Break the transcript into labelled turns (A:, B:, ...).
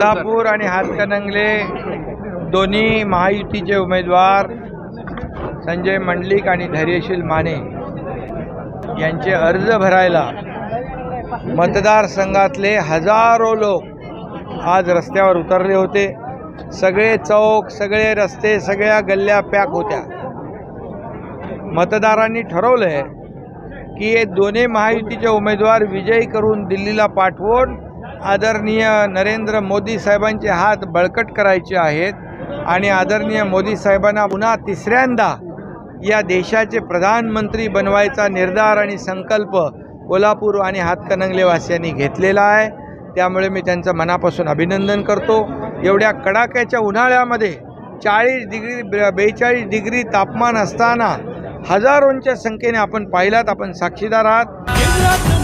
A: कोल्हापूर आणि हातकणंगले दोन्ही महायुतीचे उमेदवार संजय मंडलिक आणि धैर्यशील माने यांचे अर्ज भरायला मतदारसंघातले हजारो लोक आज रस्त्यावर उतरले होते. सगळे चौक सगळे रस्ते सगळ्या गल्ल्या पॅक होत्या. मतदारांनी ठरवलं आहे की हे दोन्ही महायुतीचे उमेदवार विजयी करून दिल्लीला पाठवून आदरणीय नरेंद्र मोदी साहेबांचे हात बळकट करायचे आहेत आणि आदरणीय मोदी साहेबांना पुन्हा तिसऱ्यांदा या देशाचे प्रधानमंत्री बनवायचा निर्धार आणि संकल्प कोल्हापूर आणि हातकणंगलेवासियांनी घेतलेला आहे. त्यामुळे मी त्यांचं मनापासून अभिनंदन करतो. एवढ्या कडाक्याच्या उन्हाळ्यामध्ये चाळीस डिग्री बेचाळीस डिग्री तापमान असताना हजारोंच्या संख्येने आपण पाहिलात आपण साक्षीदार आहात.